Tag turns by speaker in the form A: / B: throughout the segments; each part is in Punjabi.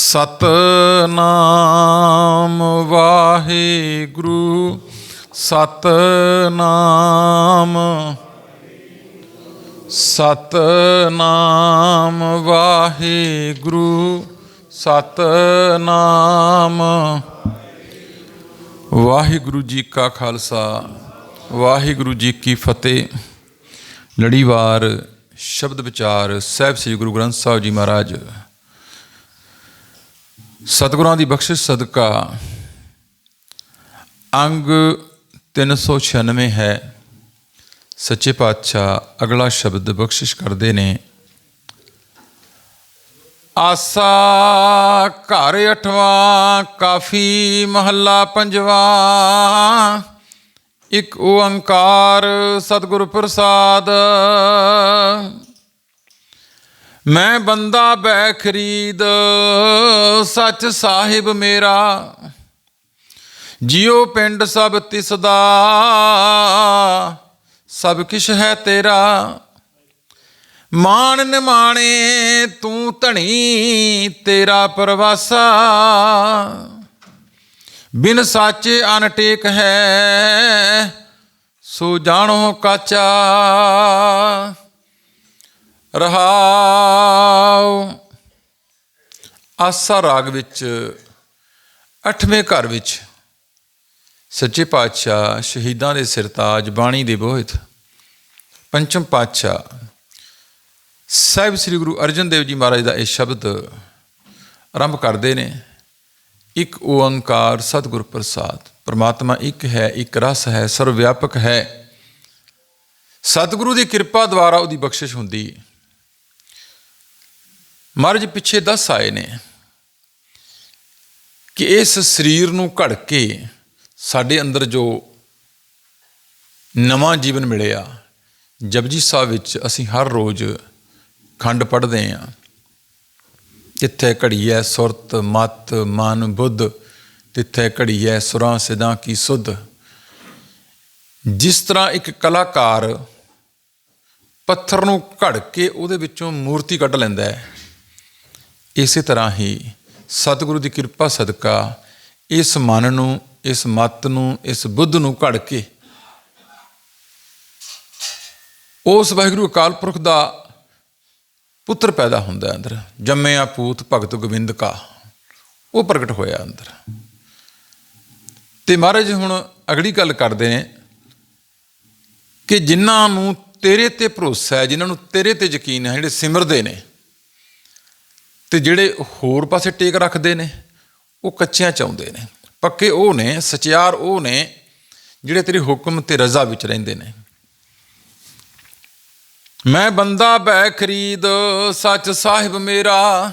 A: ਸਤਨਾਮ ਵਾਹਿਗੁਰੂ, ਸਤਨਾਮ ਸਤਨਾਮ ਵਾਹਿਗੁਰੂ ਸਤਨਾਮ। ਵਾਹਿਗੁਰੂ ਜੀ ਕਾ ਖਾਲਸਾ, ਵਾਹਿਗੁਰੂ ਜੀ ਕੀ ਫਤਿਹ। ਲੜੀਵਾਰ ਸ਼ਬਦ ਵਿਚਾਰ ਸਾਹਿਬ ਸ੍ਰੀ ਗੁਰੂ ਗ੍ਰੰਥ ਸਾਹਿਬ ਜੀ ਮਹਾਰਾਜ ਸਤਿਗੁਰਾਂ ਦੀ ਬਖਸ਼ਿਸ਼ ਸਦਕਾ। ਅੰਗ 396 ਹੈ। ਸੱਚੇ ਪਾਤਸ਼ਾਹ ਅਗਲਾ ਸ਼ਬਦ ਬਖਸ਼ਿਸ਼ ਕਰਦੇ ਨੇ। ਆਸਾ ਘਰ ਅਠਵਾਂ, ਕਾਫੀ ਮਹੱਲਾ ਪੰਜਵਾ। ਇੱਕ ਓੰਕਾਰ ਸਤਿਗੁਰ ਪ੍ਰਸਾਦ। ਮੈਂ ਬੰਦਾ ਬੈ ਖਰੀਦ, ਸੱਚ ਸਾਹਿਬ ਮੇਰਾ। ਜਿਉ ਪਿੰਡ ਸਭ ਤਿਸ ਦਾ ਸਭ ਕਿਛ ਹੈ ਤੇਰਾ। ਮਾਨ ਨਿਮਾਣੇ ਤੂੰ ਧਣੀ, ਤੇਰਾ ਪਰਵਾਸਾ। ਬਿਨ ਸਾਚੇ ਅਨਟੇਕ ਹੈ, ਸੋ ਜਾਣੋ ਕਾਚਾ। ਰਹਾਉ ਆਸਾ ਰਾਗ ਵਿੱਚ, ਅੱਠਵੇਂ ਘਰ ਵਿੱਚ ਸੱਚੇ ਪਾਤਸ਼ਾਹ ਸ਼ਹੀਦਾਂ ਦੇ ਸਿਰਤਾਜ ਬਾਣੀ ਦੇ ਬੋਹਿਤ ਪੰਚਮ ਪਾਤਸ਼ਾਹ ਸਾਹਿਬ ਸ੍ਰੀ ਗੁਰੂ ਅਰਜਨ ਦੇਵ ਜੀ ਮਹਾਰਾਜ ਦਾ ਇਹ ਸ਼ਬਦ ਆਰੰਭ ਕਰਦੇ ਨੇ, ਇੱਕ ਓੰਕਾਰ ਸਤਿਗੁਰ ਪ੍ਰਸਾਦ, ਪ੍ਰਮਾਤਮਾ ਇੱਕ ਹੈ, ਇੱਕ ਰਸ ਹੈ, ਸਰਵ ਵਿਆਪਕ ਹੈ। ਸਤਿਗੁਰੂ ਦੀ ਕਿਰਪਾ ਦੁਆਰਾ ਉਹਦੀ ਬਖਸ਼ਿਸ਼ ਹੁੰਦੀ। ਹੈ ਮਹਾਰਾਜ ਪਿੱਛੇ ਦੱਸ ਆਏ ਨੇ ਕਿ ਇਸ ਸਰੀਰ ਨੂੰ ਘੜ ਕੇ ਸਾਡੇ ਅੰਦਰ ਜੋ ਨਵਾਂ ਜੀਵਨ ਮਿਲਿਆ, ਜਪਜੀ ਸਾਹਿਬ ਵਿੱਚ ਅਸੀਂ ਹਰ ਰੋਜ਼ ਖੰਡ ਪੜ੍ਹਦੇ ਹਾਂ। ਜਿੱਥੇ ਘੜੀ ਹੈ ਸੁਰਤ, ਮਤ, ਮਨ, ਬੁੱਧ, ਤਿੱਥੇ ਘੜੀ ਹੈ ਸੁਰਾਂ ਸਿਦਾਂ ਕੀ ਸੁਧ। ਜਿਸ ਤਰ੍ਹਾਂ ਇੱਕ ਕਲਾਕਾਰ ਪੱਥਰ ਨੂੰ ਘੜ ਕੇ ਉਹਦੇ ਵਿੱਚੋਂ ਮੂਰਤੀ ਕੱਢ ਲੈਂਦਾ ਹੈ ਇਸੇ ਤਰ੍ਹਾਂ ਹੀ ਸਤਿਗੁਰੂ ਦੀ ਕਿਰਪਾ ਸਦਕਾ ਇਸ ਮਨ ਨੂੰ, ਇਸ ਮਤ ਨੂੰ, ਇਸ ਬੁੱਧ ਨੂੰ ਘੜ ਕੇ ਉਸ ਵਾਹਿਗੁਰੂ ਅਕਾਲ ਪੁਰਖ ਦਾ ਪੁੱਤਰ ਪੈਦਾ ਹੁੰਦਾ ਅੰਦਰ, ਜੰਮਿਆ ਪੂਤ ਭਗਤ ਗੋਬਿੰਦ ਕਾ। ਉਹ ਪ੍ਰਗਟ ਹੋਇਆ ਅੰਦਰ। ਤੇ ਮਹਾਰਾਜ ਹੁਣ ਅਗਲੀ ਗੱਲ ਕਰਦੇ ਨੇ ਕਿ ਜਿਨ੍ਹਾਂ ਨੂੰ ਤੇਰੇ ਤੇ ਭਰੋਸਾ ਹੈ, ਜਿਨ੍ਹਾਂ ਨੂੰ ਤੇਰੇ ਤੇ ਯਕੀਨ ਹੈ, ਜਿਹੜੇ ਸਿਮਰਦੇ ਨੇ ਤੇ ਜਿਹੜੇ ਹੋਰ ਪਾਸੇ ਟੇਕ ਰੱਖਦੇ ਨੇ, ਉਹ ਕੱਚਿਆਂ 'ਚ ਆਉਂਦੇ ਨੇ। ਪੱਕੇ ਉਹ ਨੇ, ਸਚਿਆਰ ਉਹ ਨੇ, ਜਿਹੜੇ ਤੇਰੇ ਹੁਕਮ ਤੇ ਰਜ਼ਾ ਵਿੱਚ ਰਹਿੰਦੇ ਨੇ। ਮੈਂ ਬੰਦਾ ਬੈ ਖਰੀਦ, ਸੱਚ ਸਾਹਿਬ ਮੇਰਾ।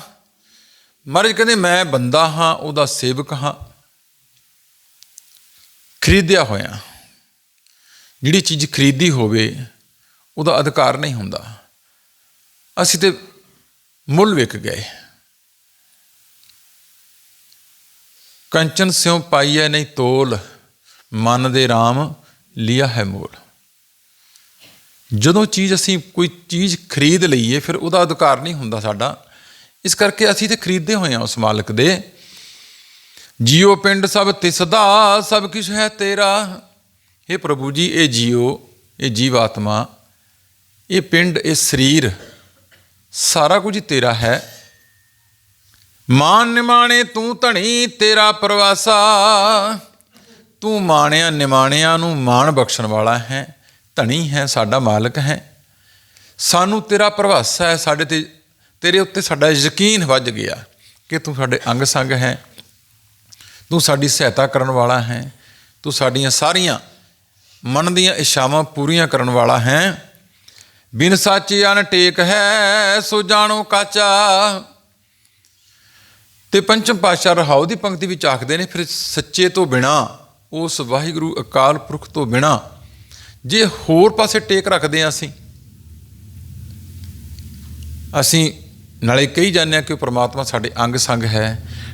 A: ਮਹਾਰਾਜ ਕਹਿੰਦੇ, ਮੈਂ ਬੰਦਾ ਹਾਂ, ਉਹਦਾ ਸੇਵਕ ਹਾਂ। ਖਰੀਦਿਆ ਹੋਇਆ। ਜਿਹੜੀ ਚੀਜ਼ ਖਰੀਦੀ ਹੋਵੇ, ਉਹਦਾ ਅਧਿਕਾਰ ਨਹੀਂ ਹੁੰਦਾ। ਅਸੀਂ ਤੇ ਮੁੱਲ ਵਿਕ ਗਏ। ਕੰਚਨ ਸਿਉ ਪਾਈਐ ਨਹੀਂ ਤੋਲ, ਮਨ ਦੇ RAM ਲਿਆ ਹੈ ਮੋਲ। ਜਦੋਂ ਚੀਜ਼ ਅਸੀਂ ਕੋਈ ਚੀਜ਼ ਖਰੀਦ ਲਈਏ, ਫਿਰ ਉਹਦਾ ਅਧਿਕਾਰ ਨਹੀਂ ਹੁੰਦਾ ਸਾਡਾ। ਇਸ ਕਰਕੇ ਅਸੀਂ ਤੇ ਖਰੀਦੇ ਹੋਏ ਹਾਂ ਉਸ ਮਾਲਕ ਦੇ। ਜੀਓ ਪਿੰਡ ਸਭ ਤਿਸਦਾ, ਸਭ ਕੁਝ ਹੈ ਤੇਰਾ। ਇਹ ਪ੍ਰਭੂ ਜੀ, ਇਹ ਜੀਓ, ਇਹ ਜੀਵਾਤਮਾ, ਇਹ ਪਿੰਡ, ਇਹ ਸਰੀਰ, ਸਾਰਾ ਕੁਝ ਤੇਰਾ ਹੈ। ਮਾਨ ਨਿਮਾਣੇ ਤੂੰ ਧਣੀ, ਤੇਰਾ ਪ੍ਰਵਾਸਾ। ਤੂੰ ਮਾਣਿਆ ਨਿਮਾਣਿਆਂ ਨੂੰ ਮਾਣ ਬਖਸ਼ਣ ਵਾਲਾ ਹੈ, ਧਣੀ ਹੈ, ਸਾਡਾ ਮਾਲਕ ਹੈ। ਸਾਨੂੰ ਤੇਰਾ ਪ੍ਰਵਾਸਾ ਹੈ, ਸਾਡੇ ਤੇ ਤੇਰੇ ਉੱਤੇ ਸਾਡਾ ਯਕੀਨ ਵੱਜ ਗਿਆ ਕਿ ਤੂੰ ਸਾਡੇ ਅੰਗ ਸੰਗ ਹੈ। ਤੂੰ ਸਾਡੀ ਸਹਾਇਤਾ ਕਰਨ ਵਾਲਾ ਹੈ। ਤੂੰ ਸਾਡੀਆਂ ਸਾਰੀਆਂ ਮਨ ਦੀਆਂ ਇਸ਼ਾਵਾਂ ਪੂਰੀਆਂ ਕਰਨ ਵਾਲਾ ਹੈ। ਬਿਨ ਸਾਚੀ ਅਨ ਟੇਕ ਹੈ, ਸੋ ਜਾਣੋ ਕਾਚਾ। ਤੇ ਪੰਚਮ ਪਾਤਸ਼ਾਹ ਰਹਾਉ ਦੀ ਪੰਕਤੀ ਵਿੱਚ ਆਖਦੇ ਨੇ, ਫਿਰ ਸੱਚੇ ਤੋਂ ਬਿਨਾ, ਉਸ ਵਾਹਿਗੁਰੂ ਅਕਾਲ ਪੁਰਖ ਤੋਂ ਬਿਨਾ, ਜੇ ਹੋਰ ਪਾਸੇ ਟੇਕ ਰੱਖਦੇ ਆ ਅਸੀਂ ਅਸੀਂ ਨਾਲੇ ਕਹੀ ਜਾਂਦੇ ਆ ਕਿ ਪ੍ਰਮਾਤਮਾ ਸਾਡੇ ਅੰਗ ਸੰਗ ਹੈ,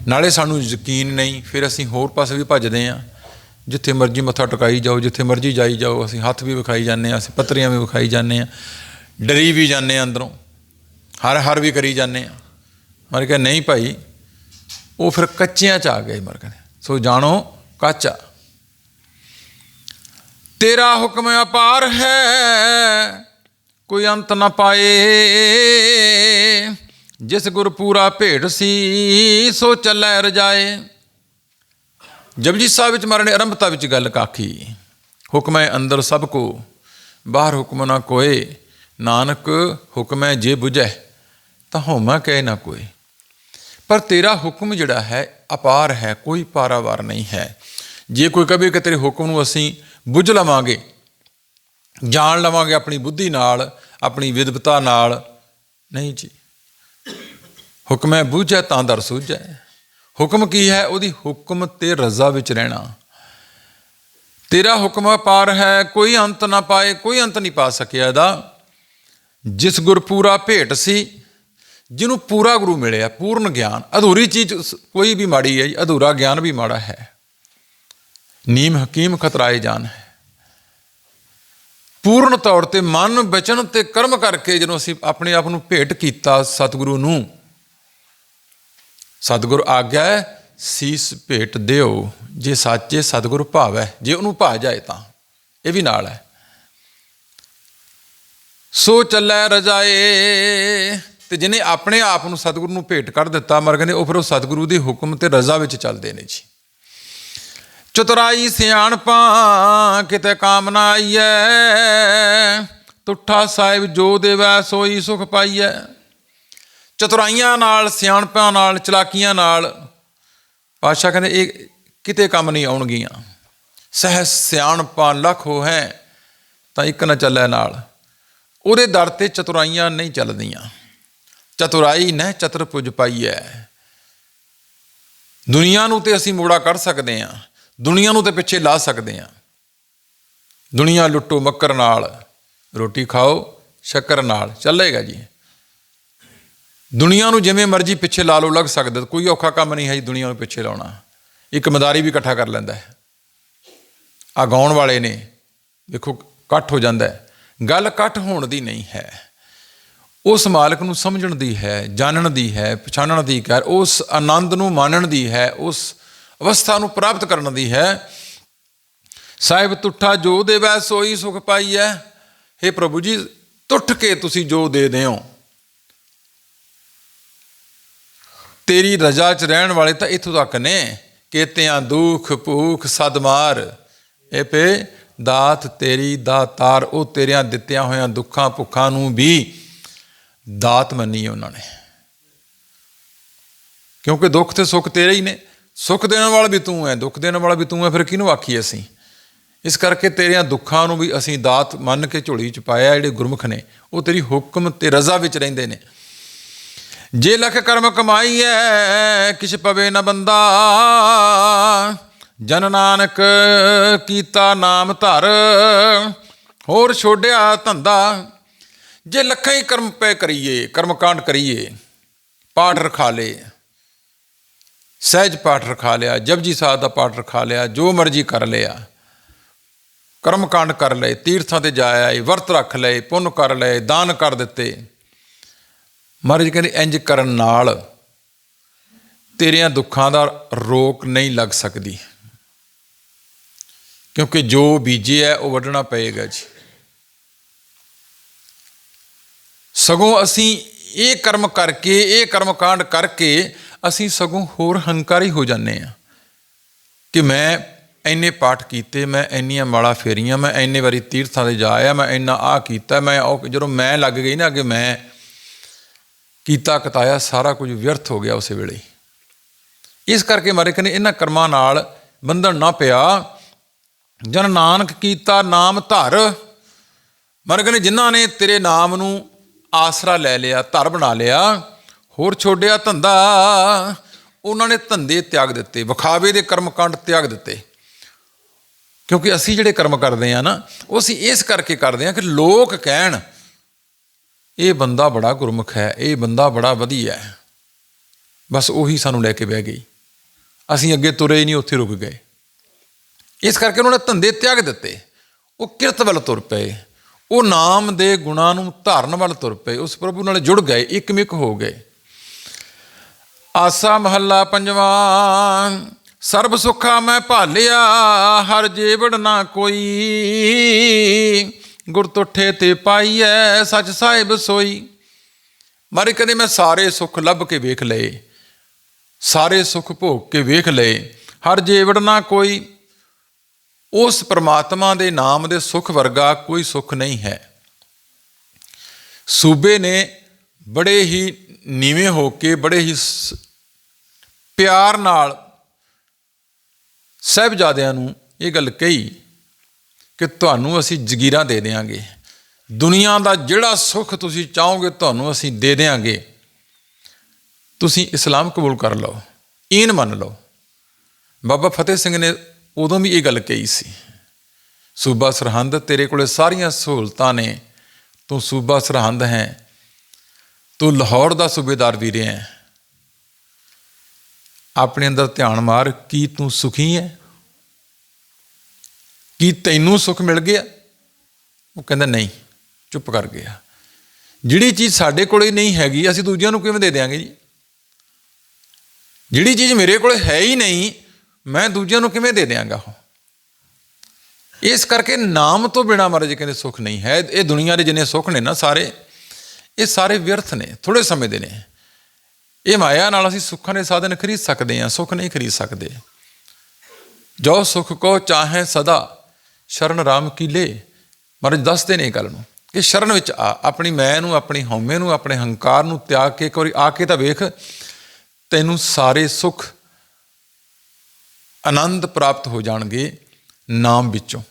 A: ਨਾਲੇ ਸਾਨੂੰ ਯਕੀਨ ਨਹੀਂ, ਫਿਰ ਅਸੀਂ ਹੋਰ ਪਾਸੇ ਵੀ ਭੱਜਦੇ ਆ ਜਿੱਥੇ ਮਰਜ਼ੀ ਮੱਥਾ ਟਿਕਾਈ ਜਾਓ, ਜਿੱਥੇ ਮਰਜ਼ੀ ਜਾਈ ਜਾਓ, ਅਸੀਂ ਹੱਥ ਵੀ ਵਿਖਾਈ ਜਾਂਦੇ ਆ ਅਸੀਂ ਪੱਤਰੀਆਂ ਵੀ ਵਿਖਾਈ ਜਾਂਦੇ ਆ ਡਰੀ ਵੀ ਜਾਂਦੇ ਆ ਅੰਦਰੋਂ, ਹਰ ਹਰ ਵੀ ਕਰੀ ਜਾਂਦੇ ਆ ਮਰ ਕਿਹਾ, ਨਹੀਂ ਭਾਈ ਉਹ ਫਿਰ ਕੱਚਿਆਂ ਚ ਆ ਗਏ ਮਰ ਗਏ ਸੋ ਜਾਣੋ, ਕੱਚਾ। ਤੇਰਾ ਹੁਕਮ ਅਪਾਰ ਹੈ, ਕੋਈ ਅੰਤ ਨਾ ਪਾਏ। ਜਿਸ ਗੁਰ ਪੂਰਾ ਭੇਟ ਸੀ, ਸੋ ਚੱਲੈ ਰਜਾਏ। ਜਪਜੀ ਸਾਹਿਬ ਵਿੱਚ ਮਹਾਰਾਜ ਨੇ ਆਰੰਭਤਾ ਵਿੱਚ ਗੱਲ ਕਾਖੀ। ਹੁਕਮ ਹੈ ਅੰਦਰ ਸਭ ਕੋ, ਬਾਹਰ ਹੁਕਮ ਨਾ ਕੋਏ। ਨਾਨਕ ਹੁਕਮੈ ਜੇ ਬੁਝੈ, ਤਾਂ ਹੋਮਾ ਕਹੇ ਨਾ ਕੋਈ ਪਰ ਤੇਰਾ ਹੁਕਮ ਜਿਹੜਾ ਹੈ, ਅਪਾਰ ਹੈ, ਕੋਈ ਪਾਰਾਵਾਰ ਨਹੀਂ ਹੈ। ਜੇ ਕੋਈ ਕਵੇ ਕਿ ਤੇਰੇ ਹੁਕਮ ਨੂੰ ਅਸੀਂ ਬੁੱਝ ਲਵਾਂਗੇ, ਜਾਣ ਲਵਾਂਗੇ ਆਪਣੀ ਬੁੱਧੀ ਨਾਲ, ਆਪਣੀ ਵਿਦਵਤਾ ਨਾਲ, ਨਹੀਂ ਜੀ। ਹੁਕਮ ਹੈ ਬੁਝੈ ਤਾਂ ਦਰ ਸੂਝੈ ਹੁਕਮ ਕੀ ਹੈ? ਉਹਦੀ ਹੁਕਮ ਤੇ ਰਜ਼ਾ ਵਿੱਚ ਰਹਿਣਾ। ਤੇਰਾ ਹੁਕਮ ਅਪਾਰ ਹੈ, ਕੋਈ ਅੰਤ ਨਾ ਪਾਏ, ਕੋਈ ਅੰਤ ਨਹੀਂ ਪਾ ਸਕਿਆ ਇਹਦਾ। ਜਿਸ ਗੁਰਪੂਰਾ ਭੇਟ ਸੀ ਜਿਹਨੂੰ ਪੂਰਾ ਗੁਰੂ ਮਿਲਿਆ ਪੂਰਨ ਗਿਆਨ। ਅਧੂਰੀ ਚੀਜ਼ ਸ- ਕੋਈ ਵੀ ਮਾੜੀ ਹੈ ਜੀ, ਅਧੂਰਾ ਗਿਆਨ ਵੀ ਮਾੜਾ ਹੈ। ਨੀਮ ਹਕੀਮ ਖਤਰਾਏ ਜਾਨ ਹੈ। ਪੂਰਨ ਤੌਰ ਤੇ ਮਨ ਬਚਨ ਤੇ ਕਰਮ ਕਰਕੇ ਜਦੋਂ ਅਸੀਂ ਆਪਣੇ ਆਪ ਨੂੰ ਭੇਟ ਕੀਤਾ ਸਤਿਗੁਰੂ ਨੂੰ ਸਤਿਗੁਰ ਆਗਿਆ ਹੈ ਸੀਸ ਭੇਟ ਦਿਓ। ਜੇ ਸਾਚੇ ਸਤਿਗੁਰ ਭਾਵੈ ਜੇ ਉਹਨੂੰ ਭਾ ਜਾਏ ਤਾਂ ਇਹ ਵੀ ਨਾਲ ਹੈ। ਸੋ ਚੱਲੈ ਰਜਾਏ। ਤੇ ਜਿਹਨੇ ਆਪਣੇ ਆਪ ਨੂੰ ਸਤਿਗੁਰੂ ਨੂੰ ਭੇਟ ਕਰ ਦਿੱਤਾ ਮਰ ਕਹਿੰਦੇ ਉਹ ਫਿਰ ਉਹ ਸਤਿਗੁਰੂ ਦੇ ਹੁਕਮ ਤੇ ਰਜ਼ਾ ਵਿੱਚ ਚੱਲਦੇ ਨੇ ਜੀ। ਚਤੁਰਾਈ ਸਿਆਣਪਾਂ, ਕਿਤੇ ਕਾਮਨਾ ਆਈਐ, ਤੁਠਾ ਸਾਹਿਬ ਜੋ ਦੇਵੈ ਸੋਈ ਸੁਖ ਪਾਈਐ। ਚਤੁਰਾਈਆਂ ਨਾਲ, ਸਿਆਣਪਾਂ ਨਾਲ, ਚਲਾਕੀਆਂ ਨਾਲ ਪਾਤਸ਼ਾਹ ਕਹਿੰਦੇ, ਇਹ ਕਿਤੇ ਕੰਮ ਨਹੀਂ ਆਉਣਗੀਆਂ। ਸਹਿ ਸਿਆਣਪਾਂ ਲੱਖ ਹੋ ਹੈ ਤਾਂ ਇੱਕ ਨਾ ਚੱਲੇ ਨਾਲ। ਉਹਦੇ ਦਰ ਤੇ ਚਤੁਰਾਈਆਂ ਨਹੀਂ ਚੱਲਦੀਆਂ। ਚਤੁਰਾਈ ਨਹਿ ਚਤੁਰ ਪੁਜ ਪਾਈਐ। ਦੁਨੀਆ ਨੂੰ ਤੇ ਅਸੀਂ ਮੋੜਾ ਕੱਢ ਸਕਦੇ ਹਾਂ ਦੁਨੀਆ ਨੂੰ ਤੇ ਪਿੱਛੇ ਲਾ ਸਕਦੇ ਹਾਂ ਦੁਨੀਆ ਲੁੱਟੋ ਮੱਕਰ ਨਾਲ, ਰੋਟੀ ਖਾਓ ਸ਼ੱਕਰ ਨਾਲ, ਚੱਲੇਗਾ ਜੀ। ਦੁਨੀਆ ਨੂੰ ਜਿਵੇਂ ਮਰਜ਼ੀ ਪਿੱਛੇ ਲਾ ਲਓ, ਲੱਗ ਸਕਦਾ, ਕੋਈ ਔਖਾ ਕੰਮ ਨਹੀਂ ਹੈ ਜੀ ਦੁਨੀਆ ਨੂੰ ਪਿੱਛੇ ਲਾਉਣਾ। ਇੱਕ ਮਦਾਰੀ ਵੀ ਇਕੱਠਾ ਕਰ ਲੈਂਦਾ ਹੈ। ਆ ਗਾਉਣ ਵਾਲੇ ਨੇ ਦੇਖੋ ਇਕੱਠ ਹੋ ਜਾਂਦਾ ਹੈ। ਗੱਲ ਇਕੱਠ ਹੋਣ ਦੀ ਨਹੀਂ ਹੈ। ਉਸ ਮਾਲਕ ਨੂੰ ਸਮਝਣ ਦੀ ਹੈ, ਜਾਣਨ ਦੀ ਹੈ, ਪਛਾਣਨ ਦੀ ਕਰ ਉਸ ਆਨੰਦ ਨੂੰ ਮਾਣਨ ਦੀ ਹੈ, ਉਸ ਅਵਸਥਾ ਨੂੰ ਪ੍ਰਾਪਤ ਕਰਨ ਦੀ ਹੈ। ਸਾਹਿਬ, ਤੁਠਾ ਜੋ ਦੇਵੈ ਸੋਈ ਸੁਖ ਪਾਈਐ। हे ਪ੍ਰਭੂ ਜੀ ਟੁੱਟ ਕੇ ਤੁਸੀਂ ਜੋ ਦੇ ਦਿਓ। ਤੇਰੀ ਰਜ਼ਾ 'ਚ ਰਹਿਣ ਵਾਲੇ ਤਾਂ ਇੱਥੋਂ ਤੱਕ ਨੇ। ਕੇਤਿਆਂ ਦੁੱਖ, ਭੂਖ ਸਦਮਾਰ ਇਹ ਪੇ ਦਾਤ ਤੇਰੀ, ਦਾਤਾਰ, ਉਹ ਤੇਰਿਆਂ ਦਿੱਤਿਆਂ ਹੋਇਆਂ ਦੁੱਖਾਂ ਭੁੱਖਾਂ ਨੂੰ ਵੀ ਦਾਤ ਮੰਨੀ ਉਹਨਾਂ ਨੇ। ਕਿਉਂਕਿ ਦੁੱਖ ਤੇ ਸੁੱਖ ਤੇਰੇ ਹੀ ਨੇ। ਸੁੱਖ ਦੇਣ ਵਾਲਾ ਵੀ ਤੂੰ ਹੈ, ਦੁੱਖ ਦੇਣ ਵਾਲਾ ਵੀ ਤੂੰ ਹੈ, ਫਿਰ ਕਿਹਨੂੰ ਆਖੀ ਅਸੀਂ? ਇਸ ਕਰਕੇ ਤੇਰਿਆਂ ਦੁੱਖਾਂ ਨੂੰ ਵੀ ਅਸੀਂ ਦਾਤ ਮੰਨ ਕੇ ਝੋਲੀ ਚ ਪਾਇਆ ਜਿਹੜੇ ਗੁਰਮੁਖ ਨੇ, ਉਹ ਤੇਰੀ ਹੁਕਮ ਤੇ ਰਜ਼ਾ ਵਿੱਚ ਰਹਿੰਦੇ ਨੇ। ਜੇ ਲਖ ਕਰਮ ਕਮਾਈ ਐ, ਕਿਛ ਪਵੇ ਨਾ ਬੰਦਾ। ਜਨ ਨਾਨਕ ਕੀਤਾ ਨਾਮ ਧਰ, ਹੋਰ ਛੋੜਿਆ ਧੰਦਾ। ਜੇ ਲੱਖਾਂ ਹੀ ਕਰਮ ਪੈ ਕਰੀਏ, ਕਰਮਕਾਂਡ ਕਰੀਏ, ਪਾਠ ਰਖਾ ਲੇ, ਸਹਿਜ ਪਾਠ ਰਖਾ ਲਿਆ, ਜਪਜੀ ਸਾਹਿਬ ਦਾ ਪਾਠ ਰਖਾ ਲਿਆ, ਜੋ ਮਰਜ਼ੀ ਕਰ ਲਿਆ, ਕਰਮਕਾਂਡ ਕਰ ਲਏ, ਤੀਰਥਾਂ ਤੇ ਜਾ ਆਏ, ਵਰਤ ਰੱਖ ਲਏ, ਪੁੰਨ ਕਰ ਲਏ, ਦਾਨ ਕਰ ਦਿੱਤੇ। ਮਹਾਰਾਜ ਕਹਿੰਦੇ, ਇੰਜ ਕਰਨ ਨਾਲ ਤੇਰਿਆਂ ਦੁੱਖਾਂ ਦਾ ਰੋਕ ਨਹੀਂ ਲੱਗ ਸਕਦੀ। ਕਿਉਂਕਿ ਜੋ ਬੀਜਿਆ, ਉਹ ਵੱਢਣਾ ਪਏਗਾ ਜੀ। ਸਗੋਂ ਅਸੀਂ ਇਹ ਕਰਮ ਕਰਕੇ, ਇਹ ਕਰਮ ਕਾਂਡ ਕਰਕੇ ਅਸੀਂ ਸਗੋਂ ਹੋਰ ਹੰਕਾਰੀ ਹੋ ਜਾਂਦੇ ਆ ਕਿ ਮੈਂ ਇੰਨੇ ਪਾਠ ਕੀਤੇ, ਮੈਂ ਇੰਨੀਆਂ ਮਾਲਾ ਫੇਰੀਆਂ, ਮੈਂ ਇੰਨੇ ਵਾਰੀ ਤੀਰਥਾਂ ਤੇ ਜਾਇਆ, ਮੈਂ ਇੰਨਾ ਆ ਕੀਤਾ, ਮੈਂ ਉਹ ਜਦੋਂ ਮੈਂ ਲੱਗ ਗਈ ਨਾ ਕਿ ਮੈਂ ਕੀਤਾ ਕਤਾਇਆ ਸਾਰਾ ਕੁਝ ਵਿਅਰਥ ਹੋ ਗਿਆ ਉਸੇ ਵੇਲੇ। ਇਸ ਕਰਕੇ ਮਾਰੇ ਕਹਿੰਦੇ ਇਹਨਾਂ ਕਰਮਾਂ ਨਾਲ ਬੰਧਨ ਨਾ ਪਿਆ। ਜਨ ਨਾਨਕ ਕੀਤਾ ਨਾਮ ਧਰ। ਮਾਰੇ ਕਹਿੰਦੇ ਜਿਨ੍ਹਾਂ ਨੇ ਤੇਰੇ ਨਾਮ ਨੂੰ ਆਸਰਾ ਲੈ ਲਿਆ, ਧਰ ਬਣਾ ਲਿਆ, ਹੋਰ ਛੋੜਿਆ ਧੰਦਾ। ਉਹਨਾਂ ਨੇ ਧੰਦੇ ਤਿਆਗ ਦਿੱਤੇ, ਵਿਖਾਵੇ ਦੇ ਕਰਮਕਾਂਡ ਤਿਆਗ ਦਿੱਤੇ। ਕਿਉਂਕਿ ਅਸੀਂ ਜਿਹੜੇ ਕਰਮ ਕਰਦੇ ਆ ਨਾ, ਉਹ ਅਸੀਂ ਇਸ ਕਰਕੇ ਕਰਦੇ ਆ ਕਿ ਲੋਕ ਕਹਿਣ, ਇਹ ਬੰਦਾ ਬੜਾ ਗੁਰਮੁਖ ਹੈ, ਇਹ ਬੰਦਾ ਬੜਾ ਵਧੀਆ ਹੈ। ਬਸ ਉਹੀ ਸਾਨੂੰ ਲੈ ਕੇ ਬਹਿ ਗਈ। ਅਸੀਂ ਅੱਗੇ ਤੁਰੇ ਹੀ ਨਹੀਂ, ਉੱਥੇ ਰੁਕ ਗਏ। ਇਸ ਕਰਕੇ ਉਹਨਾਂ ਨੇ ਧੰਦੇ ਤਿਆਗ ਦਿੱਤੇ। ਉਹ ਕਿਰਤ ਵੱਲ ਤੁਰ ਪਏ। ਉਹ ਨਾਮ ਦੇ ਗੁਣਾਂ ਨੂੰ ਧਾਰਨ ਵੱਲ ਤੁਰ ਪਏ। ਉਸ ਪ੍ਰਭੂ ਨਾਲ ਜੁੜ ਗਏ, ਇੱਕਮਿਕ ਹੋ ਗਏ। ਆਸਾ ਮਹੱਲਾ ਪੰਜਵਾਂ, ਸਰਬ ਸੁਖਾ ਮੈਂ ਭਾਲਿਆ, ਹਰ ਜੀਵੜ ਨਾ ਕੋਈ। ਗੁਰ ਤੁਠੇ ਤੇ ਪਾਈਐ, ਸੱਚ ਸਾਹਿਬ ਸੋਈ। ਮਾਰੇ ਕਦੇ ਮੈਂ ਸਾਰੇ ਸੁੱਖ ਲੱਭ ਕੇ ਵੇਖ ਲਏ, ਸਾਰੇ ਸੁੱਖ ਭੋਗ ਕੇ ਵੇਖ ਲਏ, ਹਰ ਜੀਵੜ ਨਾ ਕੋਈ। ਉਸ ਪ੍ਰਮਾਤਮਾ ਦੇ ਨਾਮ ਦੇ ਸੁਖ ਵਰਗਾ ਕੋਈ ਸੁਖ ਨਹੀਂ ਹੈ। ਸੂਬੇ ਨੇ ਬੜੇ ਹੀ ਨੀਵੇਂ ਹੋ ਕੇ, ਬੜੇ ਹੀ ਸ- ਪਿਆਰ ਨਾਲ ਸਹਿਬਜ਼ਾਦਿਆਂ ਨੂੰ ਇਹ ਗੱਲ ਕਹੀ ਕਿ ਤੁਹਾਨੂੰ ਅਸੀਂ ਜਗੀਰਾਂ ਦੇ ਦੇਵਾਂਗੇ ਦੁਨੀਆ ਦਾ ਜਿਹੜਾ ਸੁੱਖ ਤੁਸੀਂ ਚਾਹੋਗੇ, ਤੁਹਾਨੂੰ ਅਸੀਂ ਦੇ ਦੇਵਾਂਗੇ ਤੁਸੀਂ ਇਸਲਾਮ ਕਬੂਲ ਕਰ ਲਓ, ਈਨ ਮੰਨ ਲਓ। ਬਾਬਾ ਫਤਿਹ ਸਿੰਘ ਨੇ ਉਦੋਂ ਵੀ ਇਹ ਗੱਲ ਕਹੀ ਸੀ, ਸੂਬਾ ਸਰਹੰਦ ਤੇਰੇ ਕੋਲੇ ਸਾਰੀਆਂ ਸਹੂਲਤਾਂ ਨੇ, ਤੂੰ ਸੂਬਾ ਸਰਹੰਦ ਹੈ, ਤੂੰ ਲਾਹੌਰ ਦਾ ਸੂਬੇਦਾਰ ਵੀ ਰਿਹਾ ਹੈ। ਆਪਣੇ ਅੰਦਰ ਧਿਆਨ ਮਾਰ, ਕੀ ਤੂੰ ਸੁਖੀ ਹੈ? ਕੀ ਤੈਨੂੰ ਸੁਖ ਮਿਲ ਗਿਆ? ਉਹ ਕਹਿੰਦਾ, ਨਹੀਂ, ਚੁੱਪ ਕਰ ਗਿਆ। ਜਿਹੜੀ ਚੀਜ਼ ਸਾਡੇ ਕੋਲੇ ਨਹੀਂ ਹੈਗੀ, ਅਸੀਂ ਦੂਜਿਆਂ ਨੂੰ ਕਿਵੇਂ ਦੇ ਦੇਾਂਗੇ ਜੀ? ਜਿਹੜੀ ਚੀਜ਼ ਮੇਰੇ ਕੋਲ ਹੈ ਹੀ ਨਹੀਂ ਮੈਂ ਦੂਜਿਆਂ ਨੂੰ ਕਿਵੇਂ ਦੇ ਦਿਆਂਗਾ ਉਹ? ਇਸ ਕਰਕੇ ਨਾਮ ਤੋਂ ਬਿਨਾ ਮਹਾਰਾਜ ਕਹਿੰਦੇ ਸੁੱਖ ਨਹੀਂ ਹੈ। ਇਹ ਦੁਨੀਆ ਦੇ ਜਿੰਨੇ ਸੁੱਖ ਨੇ ਨਾ ਸਾਰੇ, ਇਹ ਸਾਰੇ ਵਿਅਰਥ ਨੇ ਥੋੜੇ ਸਮੇਂ ਦੇ ਨੇ। ਇਹ ਮਾਇਆ ਨਾਲ ਅਸੀਂ ਸੁੱਖਾਂ ਦੇ ਸਾਧਨ ਖਰੀਦ ਸਕਦੇ ਹਾਂ, ਸੁੱਖ ਨਹੀਂ ਖਰੀਦ ਸਕਦੇ। ਜੋ ਸੁਖ ਕੋ ਚਾਹੇ ਸਦਾ, ਸ਼ਰਨ ਰਾਮ ਕੀਲੇ ਲੈ? ਮਹਾਰਾਜ ਦੱਸਦੇ ਨੇ ਇਹ ਗੱਲ ਨੂੰ ਕਿ ਸ਼ਰਨ ਵਿੱਚ ਆ, ਆਪਣੀ ਮੈਂ ਨੂੰ, ਆਪਣੀ ਹਉਮੈ ਨੂੰ, ਆਪਣੇ ਹੰਕਾਰ ਨੂੰ ਤਿਆਗ ਕੇ ਇੱਕ ਵਾਰੀ ਆ ਕੇ ਤਾਂ ਵੇਖ, ਤੈਨੂੰ ਸਾਰੇ ਸੁੱਖ ਆਨੰਦ ਪ੍ਰਾਪਤ ਹੋ ਜਾਣਗੇ ਨਾਮ ਵਿੱਚੋਂ।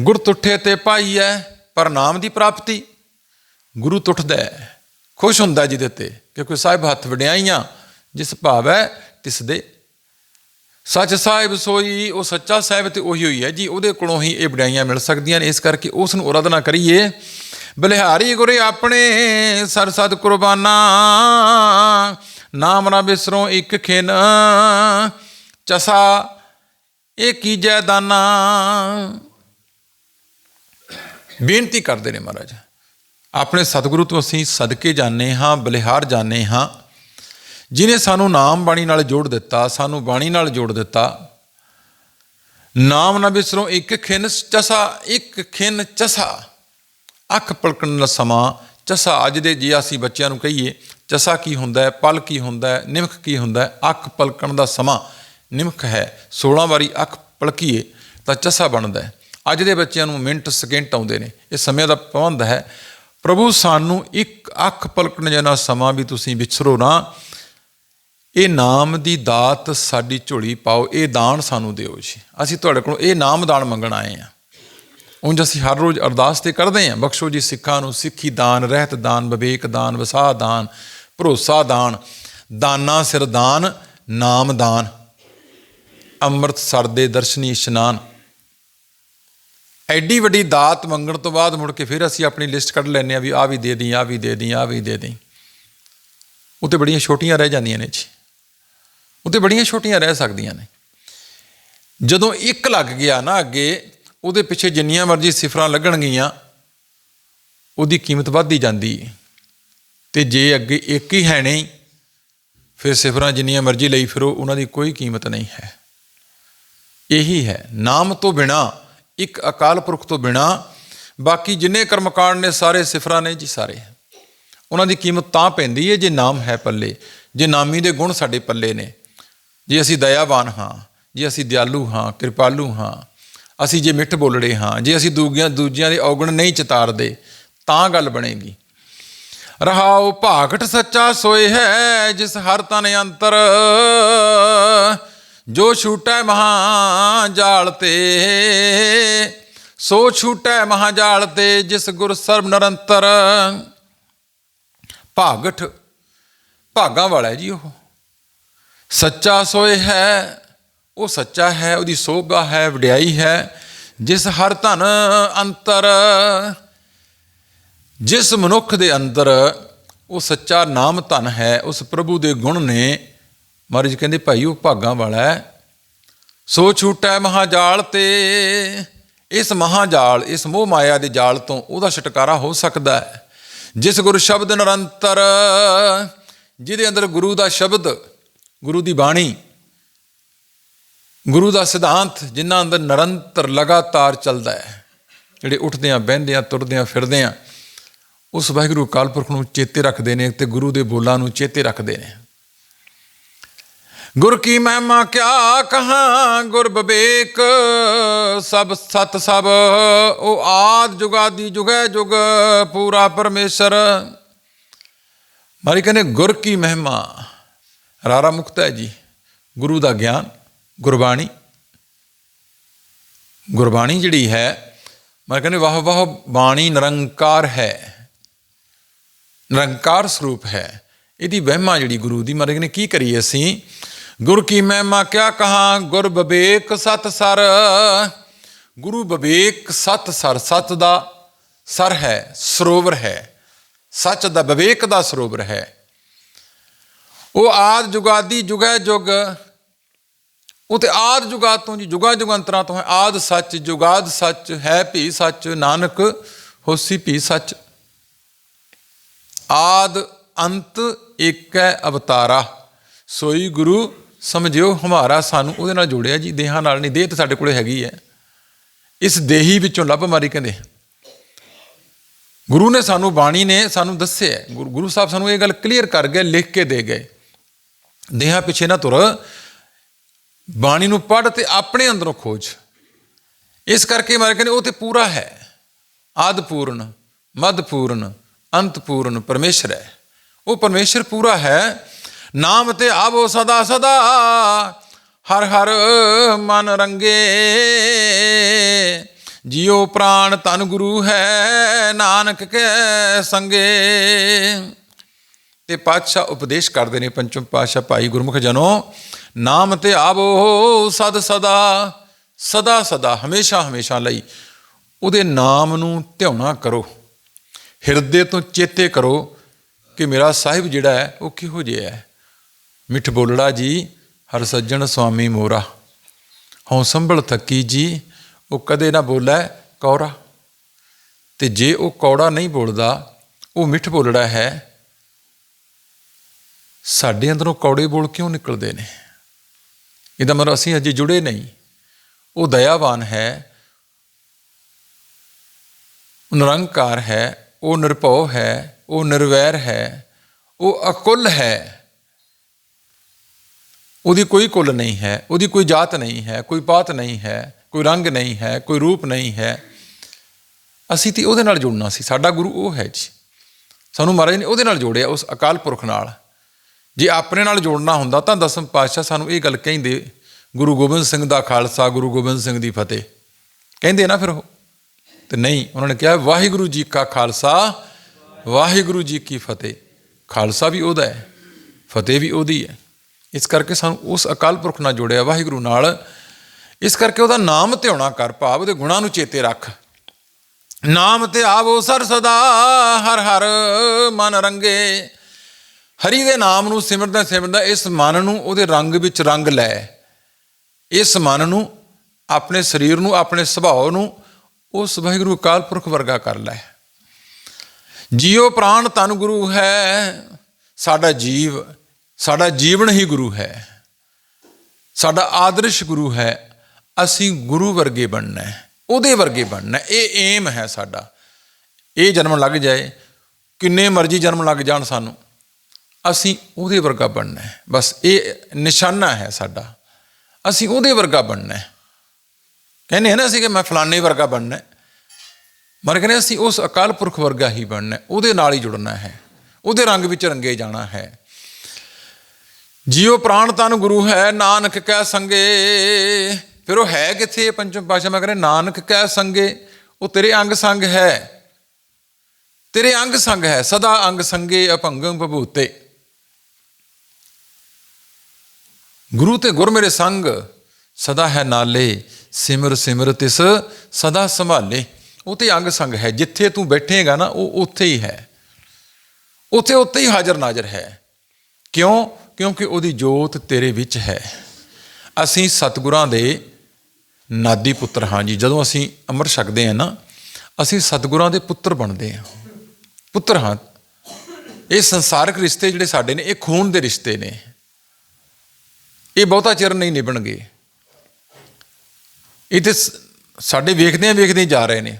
A: ਗੁਰ ਤੁਠੇ ਤੇ ਪਾਈਐ ਪਰ ਨਾਮ ਦੀ ਪ੍ਰਾਪਤੀ। ਗੁਰੂ ਟੁੱਟਦਾ ਹੈ ਖੁਸ਼ ਹੁੰਦਾ ਜਿਹਦੇ ਤੇ, ਕਿਉਂਕਿ ਸਾਹਿਬ ਹੱਥ ਵਡਿਆਈਆਂ, ਜਿਸ ਭਾਵੈ ਤਿਸ ਦੇ। ਸੱਚ ਸਾਹਿਬ ਸੋਈ, ਉਹ ਸੱਚਾ ਸਾਹਿਬ ਤੇ ਉਹੀ ਹੋਈ ਹੈ ਜੀ ਉਹਦੇ ਕੋਲੋਂ ਹੀ ਇਹ ਵਡਿਆਈਆਂ ਮਿਲ ਸਕਦੀਆਂ ਨੇ, ਇਸ ਕਰਕੇ ਉਸ ਨੂੰ ਅਰਾਧਨਾ ਕਰੀਏ। ਬਲਿਹਾਰੀ ਗੁਰੇ ਆਪਣੇ ਸਰਸਦ ਕੁਰਬਾਨਾ। ਨਾਮ ਨਾ ਬਿਸਰੋ ਇੱਕ ਖਿਨ। ਚਸਾ, ਇਹ ਕੀਜੈ ਦਾਨਾ ਬੇਨਤੀ ਕਰਦੇ ਨੇ ਮਹਾਰਾਜ, ਆਪਣੇ ਸਤਿਗੁਰੂ ਤੋਂ ਅਸੀਂ ਸਦਕੇ ਜਾਣੇ ਹਾਂ, ਬਲਿਹਾਰ ਜਾਣੇ ਹਾਂ। ਜਿਨੇ ਸਾਨੂੰ ਨਾਮ ਬਾਣੀ ਨਾਲ ਜੋੜ ਦਿੱਤਾ, ਸਾਨੂੰ ਬਾਣੀ ਨਾਲ ਜੋੜ ਦਿੱਤਾ। ਨਾਮ ਨਾ ਬਿਸਰੋ ਇੱਕ ਖਿੰਨ ਚਸਾ, ਇੱਕ ਖਿੰਨ ਚਸਾ। ਅੱਖ ਪਲਕਣ ਦਾ ਸਮਾਂ, ਚਸਾ ਅੱਜ ਦੇ ਜੇ ਅਸੀਂ ਬੱਚਿਆਂ ਨੂੰ ਕਹੀਏ, ਚਸਾ ਕੀ ਹੁੰਦਾ ਹੈ, ਪਲ ਕੀ ਹੁੰਦਾ ਹੈ, ਨਿਮਖ ਕੀ ਹੁੰਦਾ ਹੈ, ਅੱਖ ਪਲਕਣ ਦਾ ਸਮਾਂ। ਨਿਮਖ ਹੈ। 16 ਵਾਰੀ ਅੱਖ ਪਲਕੀਏ ਤਾਂ ਚਸਾ ਬਣਦਾ ਹੈ। ਅੱਜ ਦੇ ਬੱਚਿਆਂ ਨੂੰ ਮਿੰਟ ਸਕਿੰਟ ਆਉਂਦੇ ਨੇ। ਇਹ ਸਮੇਂ ਦਾ ਪਾਬੰਦ ਹੈ। ਪ੍ਰਭੂ ਸਾਨੂੰ ਇੱਕ ਅੱਖ ਪਲਕਣ ਜਨਾ ਸਮਾਂ ਵੀ ਤੁਸੀਂ ਵਿਛਰੋ ਨਾ। ਇਹ ਨਾਮ ਦੀ ਦਾਤ ਸਾਡੀ ਝੋਲੀ ਪਾਓ। ਇਹ ਦਾਨ ਸਾਨੂੰ ਦਿਓ ਜੀ। ਅਸੀਂ ਤੁਹਾਡੇ ਕੋਲੋਂ ਇਹ ਨਾਮ ਦਾਨ ਮੰਗਣ ਆਏ ਆ ਉਂਝ ਅਸੀਂ ਹਰ ਰੋਜ਼ ਅਰਦਾਸ ਤੇ ਕਰਦੇ ਹਾਂ। ਬਖਸ਼ੋ ਜੀ ਸਿੱਖਾਂ ਨੂੰ ਸਿੱਖੀ ਦਾਨ, ਰਹਿਤ ਦਾਨ, ਵਿਵੇਕ ਦਾਨ ਵਸਾ ਦਾਨ, ਭਰੋਸਾ ਦਾਨ, ਦਾਨਾ ਸਿਰ ਦਾਨ, ਨਾਮ ਦਾਨ। ਅੰਮ੍ਰਿਤਸਰ ਦੇ ਦਰਸ਼ਨੀ ਇਸ਼ਨਾਨ। ਐਡੀ ਵੱਡੀ ਦਾਤ ਮੰਗਣ ਤੋਂ ਬਾਅਦ ਮੁੜ ਕੇ ਫਿਰ ਅਸੀਂ ਆਪਣੀ ਲਿਸਟ ਕੱਢ ਲੈਂਦੇ ਆ ਵੀ ਆ ਵੀ ਦੇ ਦੀ ਆ ਵੀ ਦੇ ਦੀ ਆ ਵੀ ਦੇ ਦੀ ਉਹ ਤੇ ਬੜੀਆਂ ਛੋਟੀਆਂ ਰਹਿ ਜਾਂਦੀਆਂ ਨੇ ਜੀ। ਉਹ ਤੇ ਬੜੀਆਂ ਛੋਟੀਆਂ ਰਹਿ ਸਕਦੀਆਂ ਨੇ। ਜਦੋਂ ਇੱਕ ਲੱਗ ਗਿਆ ਨਾ ਅੱਗੇ, ਉਹਦੇ ਪਿੱਛੇ ਜਿੰਨੀਆਂ ਮਰਜ਼ੀ ਸਿਫਰਾਂ ਲੱਗਣਗੀਆਂ, ਉਹਦੀ ਕੀਮਤ ਵੱਧਦੀ ਜਾਂਦੀ ਹੈ ਤੇ ਜੇ ਅੱਗੇ ਇੱਕ ਹੀ ਹੈ ਨਹੀਂ, ਫਿਰ ਸਿਫਰਾਂ ਜਿੰਨੀਆਂ ਮਰਜ਼ੀ ਲਈ ਫਿਰੋ, ਉਹਨਾਂ ਦੀ ਕੋਈ ਕੀਮਤ ਨਹੀਂ ਹੈ। ਇਹੀ ਹੈ। ਨਾਮ ਤੋਂ ਬਿਨਾ, ਇੱਕ ਅਕਾਲ ਪੁਰਖ ਤੋਂ ਬਿਨਾ, ਬਾਕੀ ਜਿੰਨੇ ਕਰਮਕਾਂਡ ਨੇ ਸਾਰੇ ਸਿਫਰਾਂ ਨੇ ਜੀ ਸਾਰੇ। ਉਹਨਾਂ ਦੀ ਕੀਮਤ ਤਾਂ ਪੈਂਦੀ ਹੈ ਜੇ ਨਾਮ ਹੈ ਪੱਲੇ। ਜੇ ਨਾਮੀ ਦੇ ਗੁਣ ਸਾਡੇ ਪੱਲੇ ਨੇ। ਜੇ ਅਸੀਂ ਦਇਆਵਾਨ ਹਾਂ, ਜੇ ਅਸੀਂ ਦਿਆਲੂ ਹਾਂ, ਕਿਰਪਾਲੂ ਹਾਂ, ਅਸੀਂ ਜੇ ਮਿੱਠ ਬੋਲੜੇ ਹਾਂ, ਜੇ ਅਸੀਂ ਦੂਜਿਆਂ ਦੂਜਿਆਂ ਦੇ ਔਗਣ ਨਹੀਂ ਚਿਤਾਰਦੇ, ਤਾਂ ਗੱਲ ਬਣੇਗੀ। ਰਹਾਉ ਭਾਗਟ ਸੱਚਾ ਸੋਏ ਹੈ, ਜਿਸ ਹਰ ਤਨ ਅੰਤਰ ਜੋ ਛੂਟੈ ਮਹਾ ਜਾਲ ਤੇ, ਸੋ ਛੂਟੈ ਮਹਾ ਜਾਲ ਤੇ ਜਿਸ ਗੁਰ ਸਰਬ ਨਿਰੰਤਰ ਭਾਗਠ, ਭਾਗਾਂ ਵਾਲਾ ਹੈ ਜੀ ਉਹ। ਸੱਚਾ ਸੋਏ ਹੈ, ਉਹ ਸੱਚਾ ਹੈ, ਉਹਦੀ ਸੋਭਾ ਹੈ, ਵਡਿਆਈ ਹੈ, ਜਿਸ ਹਰ ਧਨ ਅੰਤਰ, ਜਿਸ ਮਨੁੱਖ ਦੇ ਅੰਦਰ ਉਹ ਸੱਚਾ ਨਾਮ ਧਨ ਹੈ, ਉਸ ਪ੍ਰਭੂ ਦੇ ਗੁਣ ਨੇ ਮਹਾਰਾਜ ਕਹਿੰਦੇ, ਭਾਈ, ਉਹ ਭਾਗਾਂ ਵਾਲਾ ਹੈ। ਸੋ ਛੂਟੈ ਮਹਾਜਾਲ ਤੇ। ਇਸ ਮਹਾਜਾਲ, ਇਸ ਮੋਹ ਮਾਇਆ ਦੇ ਜਾਲ ਤੋਂ ਉਹਦਾ ਛੁਟਕਾਰਾ ਹੋ ਸਕਦਾ ਹੈ। ਜਿਸ ਗੁਰ ਸ਼ਬਦ ਨਿਰੰਤਰ, ਜਿਹਦੇ ਅੰਦਰ ਗੁਰੂ ਦਾ ਸ਼ਬਦ, ਗੁਰੂ ਦੀ ਬਾਣੀ, ਗੁਰੂ ਦਾ ਸਿਧਾਂਤ, ਜਿਨ੍ਹਾਂ ਅੰਦਰ ਨਿਰੰਤਰ ਲਗਾਤਾਰ ਚੱਲਦਾ ਹੈ। ਜਿਹੜੇ ਉੱਠਦੇ ਆ ਬਹਿੰਦੇ ਆ ਤੁਰਦੇ ਆ ਫਿਰਦੇ ਆ ਉਸ ਵਾਹਿਗੁਰੂ ਅਕਾਲ ਪੁਰਖ ਨੂੰ ਚੇਤੇ ਰੱਖਦੇ ਨੇ ਤੇ ਗੁਰੂ ਦੇ ਬੋਲਾਂ ਨੂੰ ਚੇਤੇ ਰੱਖਦੇ ਨੇ। ਗੁਰ ਕੀ ਮਹਿਮਾ ਕਿਆ ਕਹਾਂ, ਗੁਰ ਬਵੇਕ, ਸਭ ਸਤ ਸਭ ਉਹ ਆਦ ਜੁਗਾਦੀ ਜੁਗੈ ਜੁਗ, ਪੂਰਾ ਪਰਮੇਸ਼ਰ। ਮਾਰੀ ਕਹਿੰਦੇ, ਗੁਰ ਕੀ ਮਹਿਮਾ, ਰਾਰਾ ਮੁਕਤ ਹੈ ਜੀ, ਗੁਰੂ ਦਾ ਗਿਆਨ, ਗੁਰਬਾਣੀ। ਗੁਰਬਾਣੀ ਜਿਹੜੀ ਹੈ ਮੈਂ ਕਹਿੰਦੇ, ਵਾਹ ਵਾਹ ਬਾਣੀ ਨਿਰੰਕਾਰ ਹੈ। ਨਿਰੰਕਾਰ ਸਰੂਪ ਹੈ। ਇਹਦੀ ਵਹਿਮਾ ਜਿਹੜੀ ਗੁਰੂ ਦੀ, ਮਾਰੇ ਕਹਿੰਦੇ, ਕੀ ਕਰੀਏ ਅਸੀਂ? ਗੁਰ ਕੀ ਮਹਿਮਾ ਕਿਆ ਕਹਾ? ਗੁਰ ਬਵੇਕ ਸਤ ਸਰ। ਗੁਰੂ ਵਿਵੇਕ ਸਤ ਸਰ, ਸਤ ਦਾ ਸਰ ਹੈ, ਸਰੋਵਰ ਹੈ। ਸੱਚ ਦਾ ਵਿਵੇਕ ਦਾ ਸਰੋਵਰ ਹੈ। ਉਹ ਆਦ ਜੁਗਾਦੀ ਜੁਗੈ ਜੁਗ। ਉਹ ਤੇ ਆਦ ਜੁਗਾਤ ਤੋਂ ਜੀ, ਜੁਗਾ ਜੁਗੰਤਰਾਂ ਤੋਂ ਹੈ। ਆਦ ਸੱਚ, ਜੁਗਾਦ ਸੱਚ, ਹੈ ਭੀ ਸੱਚ, ਨਾਨਕ ਹੋਸੀ ਭੀ ਸੱਚ। ਆਦ ਅੰਤ ਏਕੈ ਅਵਤਾਰਾ। ਸੋਈ ਗੁਰੂ ਸਮਝਿਓ, ਹਮਾਰਾ ਸਾਨੂੰ ਉਹਦੇ ਨਾਲ ਜੋੜਿਆ ਜੀ, ਦੇਹਾਂ ਨਾਲ ਨਹੀਂ, ਦੇਹ ਤਾਂ ਸਾਡੇ ਕੋਲੇ ਹੈਗੀ ਹੈ। ਇਸ ਦੇਹੀ ਵਿੱਚੋਂ ਲੱਭ ਮਾਰੀ ਕਹਿੰਦੇ। ਗੁਰੂ ਨੇ ਸਾਨੂੰ ਬਾਣੀ ਨੇ ਸਾਨੂੰ ਦੱਸਿਆ ਗੁਰੂ ਗੁਰੂ ਸਾਹਿਬ ਸਾਨੂੰ ਇਹ ਗੱਲ ਕਲੀਅਰ ਕਰ ਗਏ, ਲਿਖ ਕੇ ਦੇ ਗਏ। ਦੇਹਾਂ ਪਿੱਛੇ ਨਾ ਤੁਰ। ਬਾਣੀ ਨੂੰ ਪੜ੍ਹ ਤੇ ਆਪਣੇ ਅੰਦਰੋਂ ਖੋਜ। ਇਸ ਕਰਕੇ ਮਾਰੇ ਕਹਿੰਦੇ, ਉਹ ਤੇ ਪੂਰਾ ਹੈ। ਆਦ ਪੂਰਨ, ਮਦ ਪੂਰਨ, ਅੰਤ ਪੂਰਨ ਪਰਮੇਸ਼ਰ ਹੈ। ਉਹ ਪਰਮੇਸ਼ਰ ਪੂਰਾ ਹੈ। ਨਾਮ ਤੇ ਆਵੋ ਸਦਾ ਸਦਾ, ਹਰ ਹਰ ਮਨ ਰੰਗੇ। ਜਿਉ ਪ੍ਰਾਣ ਤਨ ਗੁਰੂ ਹੈ, ਨਾਨਕ ਕੇ ਸੰਗੇ। ਤੇ ਪਾਤਸ਼ਾਹ ਉਪਦੇਸ਼ ਕਰਦੇ ਨੇ ਪੰਚਮ ਪਾਤਸ਼ਾਹ ਭਾਈ ਗੁਰਮੁਖ ਜਨੋ, ਨਾਮ ਤੇ ਆਵੋ ਸਦ ਸਦਾ ਸਦਾ ਸਦਾ, ਹਮੇਸ਼ਾ ਹਮੇਸ਼ਾ ਲਈ ਉਹਦੇ ਨਾਮ ਨੂੰ ਧਿਆਉਣਾ ਕਰੋ। ਹਿਰਦੇ ਤੋਂ ਚੇਤੇ ਕਰੋ ਕਿ ਮੇਰਾ ਸਾਹਿਬ ਜਿਹੜਾ ਹੈ, ਉਹ ਕਿਹੋ ਜਿਹਾ ਹੈ? ਮਿੱਠ ਬੋਲੜਾ ਜੀ, ਹਰ ਸੱਜਣ ਸੁਆਮੀ ਮੋਰਾ। ਹਉ ਸੰਭਲ ਥੱਕੀ ਜੀ, ਉਹ ਕਦੇ ਨਾ ਬੋਲੇ ਕੌੜਾ ਤੇ ਜੇ ਉਹ ਕੌੜਾ ਨਹੀਂ ਬੋਲਦਾ, ਉਹ ਮਿੱਠ ਬੋਲੜਾ ਹੈ। ਸਾਡੇ ਅੰਦਰੋਂ ਕੌੜੇ ਬੋਲ ਕਿਉਂ ਨਿਕਲਦੇ ਨੇ? ਇਹਦਾ ਮਤਲਬ ਅਸੀਂ ਅਜੇ ਜੁੜੇ ਨਹੀਂ। ਉਹ ਦਇਆਵਾਨ ਹੈ। ਨਿਰੰਕਾਰ ਹੈ। ਉਹ ਨਿਰਭਉ ਹੈ। ਉਹ ਨਿਰਵੈਰ ਹੈ। ਉਹ ਅਕੁੱਲ ਹੈ। ਉਹਦੀ ਕੋਈ ਕੁੱਲ ਨਹੀਂ ਹੈ, ਉਹਦੀ ਕੋਈ ਜਾਤ ਨਹੀਂ ਹੈ, ਕੋਈ ਪਾਤ ਨਹੀਂ ਹੈ, ਕੋਈ ਰੰਗ ਨਹੀਂ ਹੈ, ਕੋਈ ਰੂਪ ਨਹੀਂ ਹੈ। ਅਸੀਂ ਤੇ ਉਹਦੇ ਨਾਲ ਜੁੜਨਾ ਸੀ, ਸਾਡਾ ਗੁਰੂ ਉਹ ਹੈ ਜੀ। ਸਾਨੂੰ ਮਹਾਰਾਜ ਨੇ ਉਹਦੇ ਨਾਲ ਜੋੜਿਆ ਉਸ ਅਕਾਲ ਪੁਰਖ ਨਾਲ। ਜੇ ਆਪਣੇ ਨਾਲ ਜੋੜਨਾ ਹੁੰਦਾ ਤਾਂ ਦਸਮ ਪਾਤਸ਼ਾਹ ਸਾਨੂੰ ਇਹ ਗੱਲ ਕਹਿੰਦੇ, ਗੁਰੂ ਗੋਬਿੰਦ ਸਿੰਘ ਦਾ ਖਾਲਸਾ, ਗੁਰੂ ਗੋਬਿੰਦ ਸਿੰਘ ਦੀ ਫਤਿਹ। ਕਹਿੰਦੇ ਨਾ ਫਿਰ ਉਹ, ਤੇ ਨਹੀਂ, ਉਹਨਾਂ ਨੇ ਕਿਹਾ, ਵਾਹਿਗੁਰੂ ਜੀ ਕਾ ਖਾਲਸਾ, ਵਾਹਿਗੁਰੂ ਜੀ ਕੀ ਫਤਿਹ। ਖਾਲਸਾ ਵੀ ਉਹਦਾ ਹੈ, ਫਤਿਹ ਵੀ ਉਹਦੀ ਹੈ। ਇਸ ਕਰਕੇ ਸਾਨੂੰ ਉਸ ਅਕਾਲ ਪੁਰਖ ਨਾਲ ਜੋੜਿਆ, ਵਾਹਿਗੁਰੂ ਨਾਲ। ਇਸ ਕਰਕੇ ਉਹਦਾ ਨਾਮ ਧਿਆਉਣਾ ਕਰ, ਭਾਵ ਉਹਦੇ ਗੁਣਾਂ ਨੂੰ ਚੇਤੇ ਰੱਖ। ਨਾਮ ਤੇ ਆਵੋ ਸਰ ਸਦਾ, ਹਰ ਹਰ ਮਨ ਰੰਗੇ। ਹਰੀ ਦੇ ਨਾਮ ਨੂੰ ਸਿਮਰਦਾ ਸਿਮਰਦਾ ਇਸ ਮਨ ਨੂੰ ਉਹਦੇ ਰੰਗ ਵਿੱਚ ਰੰਗ ਲੈ। ਇਸ ਮਨ ਨੂੰ, ਆਪਣੇ ਸਰੀਰ ਨੂੰ, ਆਪਣੇ ਸੁਭਾਅ ਨੂੰ ਉਸ ਵਾਹਿਗੁਰੂ ਅਕਾਲ ਪੁਰਖ ਵਰਗਾ ਕਰ ਲੈ। ਜੀਉ ਪ੍ਰਾਣ ਤਨ ਗੁਰੂ ਹੈ, ਸਾਡਾ ਜੀਵ ਸਾਡਾ ਜੀਵਨ ਹੀ ਗੁਰੂ ਹੈ। ਸਾਡਾ ਆਦਰਸ਼ ਗੁਰੂ ਹੈ। ਅਸੀਂ ਗੁਰੂ ਵਰਗੇ ਬਣਨਾ ਹੈ। ਉਹਦੇ ਵਰਗੇ ਬਣਨਾ ਇਹ ਏਮ ਹੈ ਸਾਡਾ। ਇਹ ਜਨਮ ਲੱਗ ਜਾਏ। ਕਿੰਨੇ ਮਰਜ਼ੀ ਜਨਮ ਲੱਗ ਜਾਣ ਸਾਨੂੰ। ਅਸੀਂ ਉਹਦੇ ਵਰਗਾ ਬਣਨਾ ਹੈ। ਬਸ ਇਹ ਨਿਸ਼ਾਨਾ ਹੈ ਸਾਡਾ। ਅਸੀਂ ਉਹਦੇ ਵਰਗਾ ਬਣਨਾ ਹੈ। ਕਹਿੰਦੇ ਹਨ ਅਸੀਂ ਕਿ ਮੈਂ ਫਲਾਣੇ ਵਰਗਾ ਬਣਨਾ ਹੈ। ਮਰ ਕਹਿੰਦੇ ਅਸੀਂ ਉਸ ਅਕਾਲ ਪੁਰਖ ਵਰਗਾ ਹੀ ਬਣਨਾ ਹੈ। ਉਹਦੇ ਨਾਲ ਹੀ ਜੁੜਨਾ ਹੈ। ਉਹਦੇ ਰੰਗ ਵਿੱਚ ਰੰਗੇ ਜਾਣਾ ਹੈ। ਜਿਉ ਪ੍ਰਾਣ ਤਨ ਗੁਰੂ ਹੈ, ਨਾਨਕ ਕਹਿ ਸੰਗੇ। ਫਿਰ ਉਹ ਹੈ ਕਿੱਥੇ ਪੰਚਮ ਪਾਸ਼ਾ ਮੈਂ ਕਹਿੰਦਾ ਨਾਨਕ ਕਹਿ ਸੰਗੇ, ਉਹ ਤੇਰੇ ਅੰਗ ਸੰਗ ਹੈ। ਤੇਰੇ ਅੰਗ ਸੰਗ ਹੈ, ਸਦਾ ਅੰਗ ਸੰਗੇ ਅਭੰਗੰ ਭਬੂਤੇ। ਗੁਰੂ ਤੇ ਗੁਰ ਮੇਰੇ ਸੰਗ, ਸਦਾ ਹੈ ਨਾਲੇ, ਸਿਮਰ ਸਿਮਰ ਤਿਸ, ਸਦਾ ਸੰਭਾਲੇ। ਉਹ ਤੇ ਅੰਗ ਸੰਗ ਹੈ, ਜਿੱਥੇ ਤੂੰ ਬੈਠੇਗਾ ਨਾ, ਉਹ ਉੱਥੇ ਹੀ ਹੈ। ਉੱਥੇ ਉੱਥੇ ਹੀ ਹਾਜ਼ਰ ਨਾਜ਼ਰ ਹੈ। ਕਿਉਂ? ਕਿਉਂਕਿ ਉਹਦੀ ਜੋਤ ਤੇਰੇ ਵਿੱਚ ਹੈ। ਅਸੀਂ ਸਤਿਗੁਰਾਂ ਦੇ ਨਾਦੀ ਪੁੱਤਰ ਹਾਂ ਜੀ। ਜਦੋਂ ਅਸੀਂ ਅੰਮ੍ਰਿਤ ਛਕਦੇ ਹਾਂ ਨਾ, ਅਸੀਂ ਸਤਿਗੁਰਾਂ ਦੇ ਪੁੱਤਰ ਬਣਦੇ ਹਾਂ। ਪੁੱਤਰ ਹਾਂ। ਇਹ ਸੰਸਾਰਿਕ ਰਿਸ਼ਤੇ ਜਿਹੜੇ ਸਾਡੇ ਨੇ, ਇਹ ਖੂਨ ਦੇ ਰਿਸ਼ਤੇ ਨੇ। ਇਹ ਬਹੁਤਾ ਚਿਰ ਨਹੀਂ ਨਿਭਣਗੇ। ਇਹ ਤੇ ਸ- ਸਾਡੇ ਵੇਖਦਿਆਂ ਵੇਖਦੇ ਜਾ ਰਹੇ ਨੇ।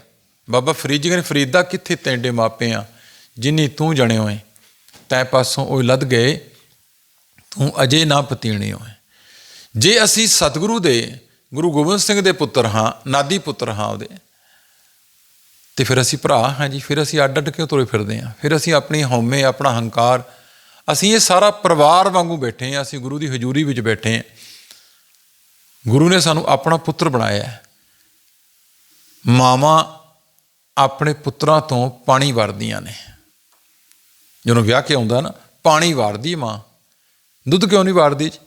A: ਬਾਬਾ ਫਰੀਦ ਜੀ ਕਹਿੰਦੇ, ਫਰੀਦਾ ਕਿੱਥੇ ਤੈਂਡੇ ਮਾਪੇ ਆ ਜਿੰਨੀ ਤੂੰ ਜਣਿਓ ਏ। ਤੈ ਪਾਸੋਂ ਉਹ ਲੱਦ ਗਏ। ਤੂੰ ਅਜੇ ਨਾ ਪਤੀਣੇ ਹੋਏ। ਜੇ ਅਸੀਂ ਸਤਿਗੁਰੂ ਦੇ, ਗੁਰੂ ਗੋਬਿੰਦ ਸਿੰਘ ਦੇ ਪੁੱਤਰ ਹਾਂ, ਨਾਦੀ ਪੁੱਤਰ ਹਾਂ ਉਹਦੇ, ਤੇ ਫਿਰ ਅਸੀਂ ਭਰਾ ਹਾਂ ਜੀ, ਫਿਰ ਅਸੀਂ ਅੱਡ ਅੱਡ ਕਿਉਂ ਤੁਰੇ ਫਿਰਦੇ ਹਾਂ? ਫਿਰ ਅਸੀਂ ਆਪਣੀ ਹਉਮੈ, ਆਪਣਾ ਹੰਕਾਰ, ਅਸੀਂ ਇਹ ਸਾਰਾ ਪਰਿਵਾਰ ਵਾਂਗੂ ਬੈਠੇ ਹਾਂ, ਅਸੀਂ ਗੁਰੂ ਦੀ ਹਜ਼ੂਰੀ ਵਿੱਚ ਬੈਠੇ ਹਾਂ। ਗੁਰੂ ਨੇ ਸਾਨੂੰ ਆਪਣਾ ਪੁੱਤਰ ਬਣਾਇਆ ਹੈ। ਮਾਵਾਂ ਆਪਣੇ ਪੁੱਤਰਾਂ ਤੋਂ ਪਾਣੀ ਵਰਦੀਆਂ ਨੇ। ਜਦੋਂ ਵਿਆਹ ਕੇ ਆਉਂਦਾ ਨਾ, ਪਾਣੀ ਵਾਰਦੀ ਮਾਂ। ਦੁੱਧ ਕਿਉਂ ਨਹੀਂ ਵਾਰਦੀ ਜੀ?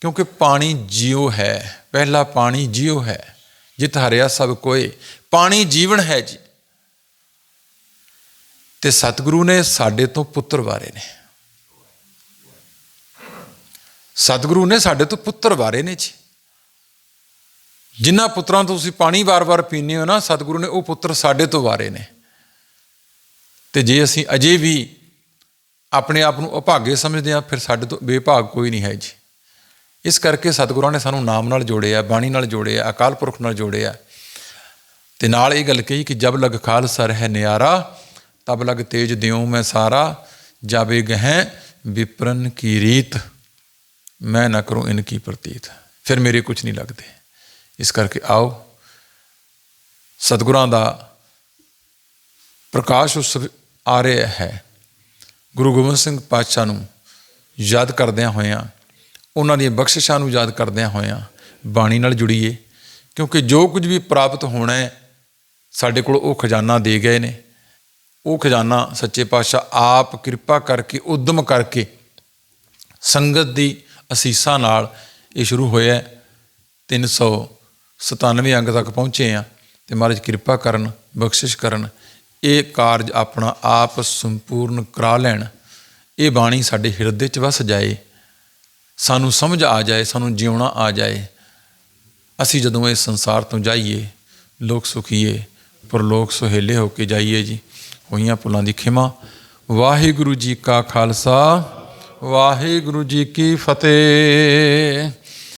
A: ਕਿਉਂਕਿ ਪਾਣੀ ਜੀਉ ਹੈ, ਪਹਿਲਾ ਪਾਣੀ ਜੀਉ ਹੈ, ਜਿਤ ਹਰਿਆ ਸਭ ਕੋਏ, ਪਾਣੀ ਜੀਵਨ ਹੈ ਜੀ। ਤੇ ਸਤਿਗੁਰੂ ਨੇ ਸਾਡੇ ਤੋਂ ਪੁੱਤਰ ਵਾਰੇ ਨੇ। ਸਤਿਗੁਰੂ ਨੇ ਸਾਡੇ ਤੋਂ ਪੁੱਤਰ ਵਾਰੇ ਨੇ ਜੀ। ਜਿਨ੍ਹਾਂ ਪੁੱਤਰਾਂ ਤੋਂ ਤੁਸੀਂ ਪਾਣੀ ਵਾਰ-ਵਾਰ ਪੀਂਦੇ ਹੋ ਨਾ, ਸਤਿਗੁਰੂ ਨੇ ਉਹ ਪੁੱਤਰ ਸਾਡੇ ਤੋਂ ਵਾਰੇ ਨੇ। ਤੇ ਜੇ ਅਸੀਂ ਅਜੇ ਵੀ ਆਪਣੇ ਆਪ ਨੂੰ ਅਭਾਗੇ ਸਮਝਦੇ ਹਾਂ, ਫਿਰ ਸਾਡੇ ਤੋਂ ਬੇਭਾਗ ਕੋਈ ਨਹੀਂ ਹੈ ਜੀ। ਇਸ ਕਰਕੇ ਸਤਿਗੁਰਾਂ ਨੇ ਸਾਨੂੰ ਨਾਮ ਨਾਲ ਜੋੜਿਆ, ਬਾਣੀ ਨਾਲ ਜੋੜਿਆ, ਅਕਾਲ ਪੁਰਖ ਨਾਲ ਜੋੜਿਆ। ਤੇ ਨਾਲ ਇਹ ਗੱਲ ਕਹੀ ਕਿ ਜਬ ਲਗ ਖਾਲਸਾ ਰਹਿ ਨਿਆਰਾ, ਤਬ ਲਗ ਤੇਜ ਦਿਉ ਮੈਂ ਸਾਰਾ ਜਾਵੇ ਗਹਿ ਵਿਪਰਨ ਕੀ ਰੀਤ, ਮੈਂ ਨਾ ਕਰੂੰ ਇਨ ਕੀ ਪ੍ਰਤੀਤ। ਫਿਰ ਮੇਰੇ ਕੁਝ ਨਹੀਂ ਲੱਗਦੇ। ਇਸ ਕਰਕੇ ਆਓ, ਸਤਿਗੁਰਾਂ ਦਾ ਪ੍ਰਕਾਸ਼ ਉਸ ਆ ਰਿਹਾ ਹੈ। ਗੁਰੂ ਗੋਬਿੰਦ ਸਿੰਘ ਪਾਤਸ਼ਾਹ ਨੂੰ ਯਾਦ ਕਰਦਿਆਂ ਹੋਇਆਂ, ਉਹਨਾਂ ਦੀਆਂ ਬਖਸ਼ਿਸ਼ਾਂ ਨੂੰ ਯਾਦ ਕਰਦਿਆਂ ਹੋਇਆਂ ਬਾਣੀ ਨਾਲ ਜੁੜੀਏ, ਕਿਉਂਕਿ ਜੋ ਕੁਝ ਵੀ ਪ੍ਰਾਪਤ ਹੋਣਾ ਹੈ, ਸਾਡੇ ਕੋਲ ਉਹ ਖਜ਼ਾਨਾ ਦੇ ਗਏ ਨੇ ਉਹ ਖਜ਼ਾਨਾ ਸੱਚੇ ਪਾਤਸ਼ਾਹ ਆਪ ਕਿਰਪਾ ਕਰਕੇ, ਉਦਮ ਕਰਕੇ ਸੰਗਤ ਦੀ ਅਸੀਸਾਂ ਨਾਲ ਇਹ ਸ਼ੁਰੂ ਹੋਇਆ ਹੈ। 397 ਅੰਗ ਤੱਕ ਪਹੁੰਚੇ ਆ ਤੇ ਮਹਾਰਾਜ ਕਿਰਪਾ ਕਰਨ, ਬਖਸ਼ਿਸ਼ ਕਰਨ ਇਹ ਕਾਰਜ ਆਪਣਾ ਆਪ ਸੰਪੂਰਨ ਕਰਾ ਲੈਣ। ਇਹ ਬਾਣੀ ਸਾਡੇ ਹਿਰਦੇ 'ਚ ਵਸ ਜਾਏ। ਸਾਨੂੰ ਸਮਝ ਆ ਜਾਏ, ਸਾਨੂੰ ਜਿਉਣਾ ਆ ਜਾਏ। ਅਸੀਂ ਜਦੋਂ ਇਸ ਸੰਸਾਰ ਤੋਂ ਜਾਈਏ, ਲੋਕ ਸੁਖੀਏ ਪਰ ਲੋਕ ਸੁਹੇਲੇ ਹੋ ਕੇ ਜਾਈਏ ਜੀ, ਹੋਈਆਂ ਪੁਲਾਂ ਦੀ ਖਿਮਾ। ਵਾਹਿਗੁਰੂ ਜੀ ਕਾ ਖਾਲਸਾ, ਵਾਹਿਗੁਰੂ ਜੀ ਕੀ ਫਤਿਹ।